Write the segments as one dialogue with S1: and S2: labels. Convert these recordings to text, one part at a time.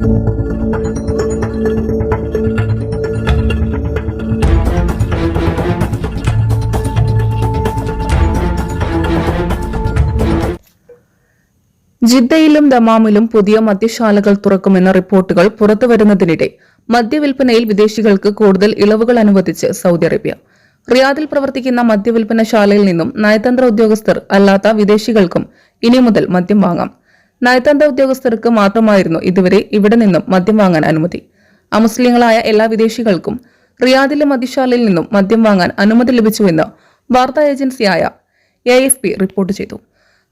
S1: ജിദ്ദയിലും ദമാമിലും പുതിയ മദ്യശാലകൾ തുറക്കുമെന്ന റിപ്പോർട്ടുകൾ പുറത്തുവരുന്നതിനിടെ മദ്യവിൽപ്പനയിൽ വിദേശികൾക്ക് കൂടുതൽ ഇളവുകൾ അനുവദിച്ച് സൗദി അറേബ്യ. റിയാദിൽ പ്രവർത്തിക്കുന്ന മദ്യവിൽപ്പനശാലയിൽ നിന്നും നയതന്ത്ര ഉദ്യോഗസ്ഥർ അല്ലാത്ത വിദേശികൾക്കും ഇനി മുതൽ മദ്യം വാങ്ങാം. നയതന്ത്ര ഉദ്യോഗസ്ഥർക്ക് മാത്രമായിരുന്നു ഇതുവരെ ഇവിടെ നിന്നും മദ്യം വാങ്ങാൻ അനുമതി. അമുസ്ലിങ്ങളായ എല്ലാ വിദേശികൾക്കും റിയാദിലെ മദ്യശാലയിൽ നിന്നും മദ്യം വാങ്ങാൻ അനുമതി ലഭിച്ചുവെന്ന് വാർത്താ ഏജൻസിയായ എ എഫ് പി റിപ്പോർട്ട് ചെയ്തു.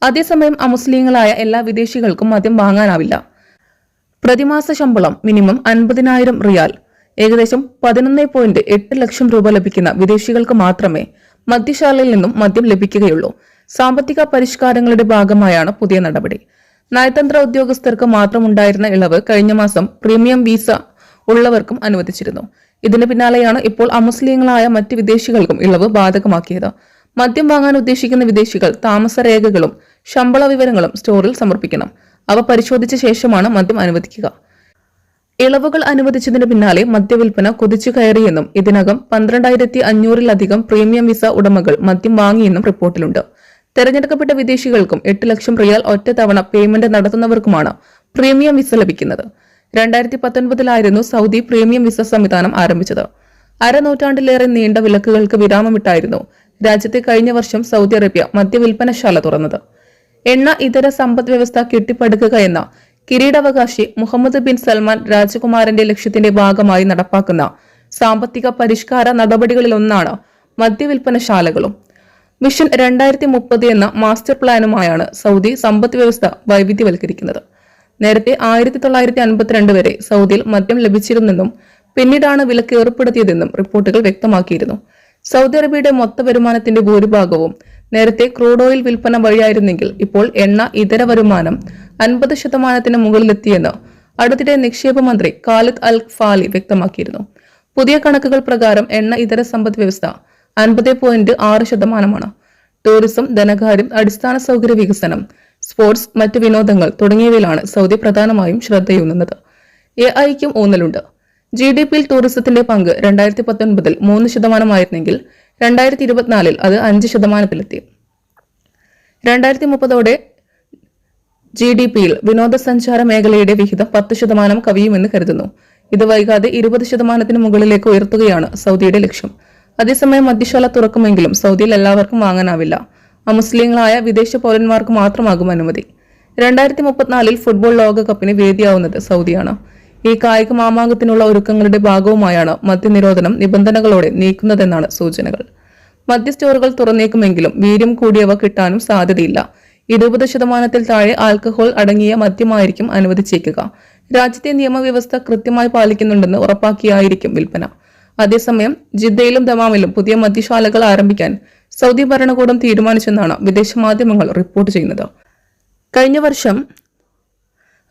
S1: അതേസമയം അമുസ്ലിങ്ങളായ എല്ലാ വിദേശികൾക്കും മദ്യം വാങ്ങാനാവില്ല. പ്രതിമാസ ശമ്പളം മിനിമം അൻപതിനായിരം റിയാൽ ഏകദേശം പതിനൊന്ന് പോയിന്റ് എട്ട് ലക്ഷം രൂപ ലഭിക്കുന്ന വിദേശികൾക്ക് മാത്രമേ മദ്യശാലയിൽ നിന്നും മദ്യം ലഭിക്കുകയുള്ളൂ. സാമ്പത്തിക പരിഷ്കാരങ്ങളുടെ ഭാഗമായാണ് പുതിയ നടപടി. നയതന്ത്ര ഉദ്യോഗസ്ഥർക്ക് മാത്രമുണ്ടായിരുന്ന ഇളവ് കഴിഞ്ഞ മാസം പ്രീമിയം വിസ ഉള്ളവർക്കും അനുവദിച്ചിരുന്നു. ഇതിന് പിന്നാലെയാണ് ഇപ്പോൾ അമുസ്ലിങ്ങളായ മറ്റ് വിദേശികൾക്കും ഇളവ് ബാധകമാക്കിയത്. മദ്യം വാങ്ങാൻ ഉദ്ദേശിക്കുന്ന വിദേശികൾ താമസ രേഖകളും ശമ്പള വിവരങ്ങളും സ്റ്റോറിൽ സമർപ്പിക്കണം. അവ പരിശോധിച്ച ശേഷമാണ് മദ്യം അനുവദിക്കുക. ഇളവുകൾ അനുവദിച്ചതിന് പിന്നാലെ മദ്യവിൽപ്പന കുതിച്ചു കയറിയെന്നും ഇതിനകം പന്ത്രണ്ടായിരത്തി അഞ്ഞൂറിലധികം പ്രീമിയം വിസ ഉടമകൾ മദ്യം വാങ്ങിയെന്നും റിപ്പോർട്ടിലുണ്ട്. തെരഞ്ഞെടുക്കപ്പെട്ട വിദേശികൾക്കും എട്ട് ലക്ഷം റിയാൽ ഒറ്റത്തവണ പേയ്മെന്റ് നടത്തുന്നവർക്കുമാണ് പ്രീമിയം വിസ ലഭിക്കുന്നത്. രണ്ടായിരത്തി പത്തൊൻപതിലായിരുന്നു സൗദി പ്രീമിയം വിസ സംവിധാനം ആരംഭിച്ചത്. അരനൂറ്റാണ്ടിലേറെ നീണ്ട വിലക്കുകൾക്ക് വിരാമമിട്ടായിരുന്നു രാജ്യത്തെ കഴിഞ്ഞ വർഷം സൗദി അറേബ്യ മദ്യവിൽപ്പനശാല തുറന്നത്. എണ്ണ ഇതര സമ്പദ് വ്യവസ്ഥ കെട്ടിപ്പടുക്കുക എന്ന കിരീടാവകാശി മുഹമ്മദ് ബിൻ സൽമാൻ രാജകുമാരന്റെ ലക്ഷ്യത്തിന്റെ ഭാഗമായി നടപ്പാക്കുന്ന സാമ്പത്തിക പരിഷ്കാര നടപടികളിലൊന്നാണ് മദ്യവിൽപ്പനശാലകളും മിഷൻ രണ്ടായിരത്തി മുപ്പത് എന്ന മാസ്റ്റർ പ്ലാനുമായാണ് സൗദി സമ്പദ് വ്യവസ്ഥ വൈവിധ്യവൽക്കരിക്കുന്നത്. നേരത്തെ ആയിരത്തി തൊള്ളായിരത്തി അൻപത്തിരണ്ട് വരെ സൗദിയിൽ മദ്യം ലഭിച്ചിരുന്നെന്നും പിന്നീടാണ് വിലക്ക് ഏർപ്പെടുത്തിയതെന്നും റിപ്പോർട്ടുകൾ വ്യക്തമാക്കിയിരുന്നു. സൗദി അറേബ്യയുടെ മൊത്ത വരുമാനത്തിന്റെ ഭൂരിഭാഗവും നേരത്തെ ക്രൂഡ് ഓയിൽ വിൽപ്പന വഴിയായിരുന്നെങ്കിൽ ഇപ്പോൾ എണ്ണ ഇതര വരുമാനം അൻപത് ശതമാനത്തിന് മുകളിലെത്തിയെന്ന് അടുത്തിടെ നിക്ഷേപ മന്ത്രി ഖാലിദ് അൽ ഫാലി വ്യക്തമാക്കിയിരുന്നു. പുതിയ കണക്കുകൾ പ്രകാരം എണ്ണ ഇതര സമ്പദ് വ്യവസ്ഥ അൻപത് പോയിന്റ് ആറ് ശതമാനമാണ്. ടൂറിസം ധനകാര്യം അടിസ്ഥാന സൗകര്യ വികസനം സ്പോർട്സ് മറ്റ് വിനോദങ്ങൾ തുടങ്ങിയവയിലാണ് സൗദി പ്രധാനമായും ശ്രദ്ധയൂന്നുന്നത്. എ ഐക്കും ഊന്നലുണ്ട്. ജി ഡി പിയിൽ ടൂറിസത്തിന്റെ പങ്ക് രണ്ടായിരത്തി പത്തൊൻപതിൽ മൂന്ന് ശതമാനമായിരുന്നെങ്കിൽ രണ്ടായിരത്തി ഇരുപത്തിനാലിൽ അത് അഞ്ച് ശതമാനത്തിലെത്തി. രണ്ടായിരത്തി മുപ്പതോടെ ജി ഡി പിയിൽ വിനോദസഞ്ചാര മേഖലയുടെ വിഹിതം പത്ത് ശതമാനം കവിയുമെന്ന് കരുതുന്നു. ഇത് വൈകാതെ ഇരുപത് ശതമാനത്തിന് മുകളിലേക്ക് ഉയർത്തുകയാണ് സൗദിയുടെ ലക്ഷ്യം. അതേസമയം മദ്യശാല തുറക്കുമെങ്കിലും സൗദിയിൽ എല്ലാവർക്കും വാങ്ങാനാവില്ല. അമുസ്ലിങ്ങളായ വിദേശ പൗരന്മാർക്ക് മാത്രമാകും അനുമതി. രണ്ടായിരത്തി മുപ്പത്തിനാലിൽ ഫുട്ബോൾ ലോകകപ്പിന് വേദിയാവുന്നത് സൗദിയാണ്. ഈ കായിക മാമാങ്കത്തിനുള്ള ഒരുക്കങ്ങളുടെ ഭാഗവുമായാണ് മദ്യനിരോധനം നിബന്ധനകളോടെ നീക്കുന്നതെന്നാണ് സൂചനകൾ. മദ്യ സ്റ്റോറുകൾ തുറന്നേക്കുമെങ്കിലും വീര്യം കൂടിയവ കിട്ടാനും സാധ്യതയില്ല. ഇരുപത് ശതമാനത്തിൽ താഴെ ആൽക്കഹോൾ അടങ്ങിയ മദ്യമായിരിക്കും അനുവദിച്ചേക്കുക. രാജ്യത്തെ നിയമവ്യവസ്ഥ കൃത്യമായി പാലിക്കുന്നുണ്ടെന്ന് ഉറപ്പാക്കിയായിരിക്കും വിൽപ്പന. അതേസമയം ജിദ്ദയിലും ദമാമിലും പുതിയ മദ്യശാലകൾ ആരംഭിക്കാൻ സൗദി ഭരണകൂടം തീരുമാനിച്ചെന്നാണ് വിദേശ മാധ്യമങ്ങൾ റിപ്പോർട്ട് ചെയ്യുന്നത്. കഴിഞ്ഞ വർഷം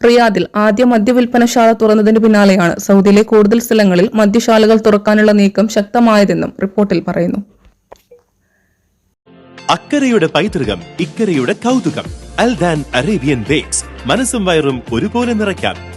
S1: റിയാദിൽ ആദ്യ മദ്യവിൽപ്പനശാല തുറന്നതിന് പിന്നാലെയാണ് സൗദിയിലെ കൂടുതൽ സ്ഥലങ്ങളിൽ മദ്യശാലകൾ തുറക്കാനുള്ള നീക്കം ശക്തമായതെന്നും റിപ്പോർട്ടിൽ പറയുന്നു.
S2: അക്കരയുടെ പൈതൃകം ഇക്കരയുടെ കൗതുകം അൽദാൻ അറേബ്യൻ ബേക്സ്. മനസ്സും വയറും ഒരുപോലെ നിറയ്ക്കാം.